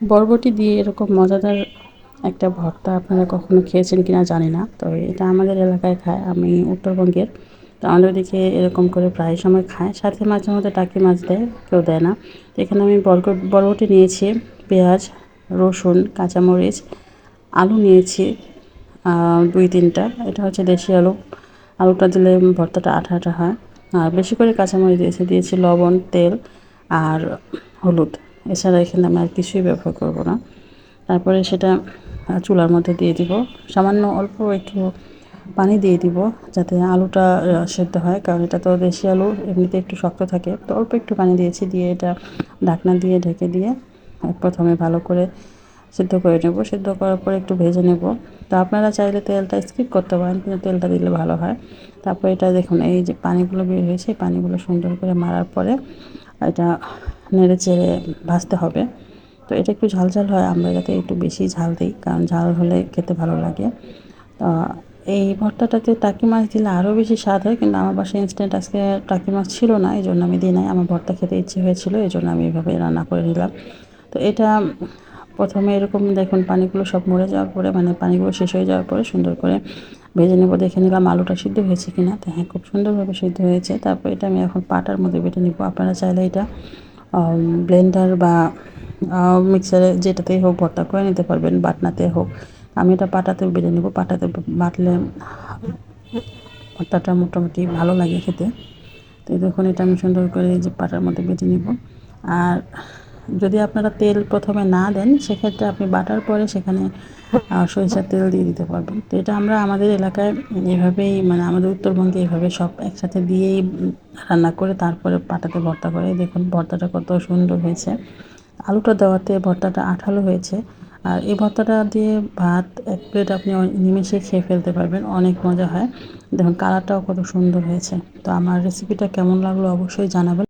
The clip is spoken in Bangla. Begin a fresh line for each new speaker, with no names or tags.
বরবটি দিয়ে এরকম মজাদার একটা ভর্তা আপনারা কখনো খেয়েছেন কিনা জানি না তো এটা আমাদের এলাকায় খায়, আমি উত্তরবঙ্গের। তো আমাদের দিকে এরকম করে প্রায় সময় খায়, সাথে মাঝে মধ্যে টাকি মাছ দেয়, কেউ দেয় না। এখানে আমি বরগ, বরবটি নিয়েছি, পেঁয়াজ, রসুন, কাঁচামরিচ, আলু নিয়েছি দুই তিনটা, এটা হচ্ছে দেশি আলু। আলুটা দিলে ভর্তাটা আঠা আঠা হয়। আর বেশি করে কাঁচামরিচ দিয়েছি দিয়েছি লবণ, তেল আর হলুদ। এছাড়া এখানে আমি আর কিছুই ব্যবহার করব না। তারপরে সেটা চুলার মধ্যে দিয়ে দিব। সামান্য অল্প একটু পানি দিয়ে দিব যাতে আলুটা সেদ্ধ হয়। কারণ এটা তো দেশি আলু, এমনিতে একটু শক্ত থাকে। তো অল্প একটু পানি দিয়েছি, দিয়ে এটা ঢাকনা দিয়ে ঢেকে দিয়ে প্রথমে ভালো করে সিদ্ধ করে নেব। সিদ্ধ করার পর একটু ভেজে নেব। তো আপনারা চাইলে তেলটা স্কিপ করতে পারেন, কিন্তু তেলটা দিলে ভালো হয়। তারপর এটা দেখুন, এই যে পানিগুলো বের হয়েছে পানিগুলো সুন্দর করে মারার পরে এটা নেড়ে চেড়ে ভাজতে হবে। তো এটা একটু ঝাল ঝাল হয়, আমরা যাতে একটু বেশি ঝাল দিই, কারণ ঝাল হলে খেতে ভালো লাগে। এই ভর্তাটাতে টাকি মাছ দিলে আরও বেশি স্বাদ হয়, কিন্তু আমার বাসায় ইনস্ট্যান্ট আজকে টাকি মাছ ছিল না এই জন্য আমি দিই নাই। আমার ভর্তা খেতে ইচ্ছে হয়েছিল এই জন্য আমি এভাবে রান্না করে নিলাম। তো এটা প্রথমে এরকম দেখুন, পানিগুলো সব মরে যাওয়ার পরে মানে পানিগুলো শেষ হয়ে যাওয়ার পরে সুন্দর করে ভেজে নেব। দেখে নিলাম আলুটা সিদ্ধ হয়েছে কিনা। তো হ্যাঁ খুব সুন্দরভাবে সিদ্ধ হয়েছে। তারপর এটা আমি এখন পাটার মধ্যে বেটে নিব। আপনারা চাইলে এটা ব্লেন্ডার বা মিক্সারে যেটাতেই হোক ভর্তা করে নিতে পারবেন, বাটনাতে হোক। আমি এটা পাটাতে বেড়ে নেব। পাটাতে বাটলে ভর্তাটা মোটামুটি ভালো লাগে খেতে। তো দেখুন, এটা আমি সুন্দর করে যে পাটার মধ্যে বেটে নিব। আর যদি আপনারা তেল প্রথমে না দেন, সেক্ষেত্রে আপনি বাটার পরে সেখানে সরিষার তেল দিয়ে দিতে পারবেন। তো এটা আমরা আমাদের এলাকায় এভাবেই মানে আমাদের উত্তরবঙ্গে এভাবে সব একসাথে দিয়েই রান্না করে তারপরে পাটাতে ভর্তা করে। দেখুন, ভর্তাটা কত সুন্দর হয়েছে। আলুটা দেওয়াতে ভর্তাটা আঠালো হয়েছে। আর এই ভর্তাটা দিয়ে ভাত, এক প্লেট আপনি নিমেষে খেয়ে ফেলতে পারবেন, অনেক মজা হয়। দেখুন, কালারটাও কত সুন্দর হয়েছে। তো আমার রেসিপিটা কেমন লাগল অবশ্যই জানাবেন।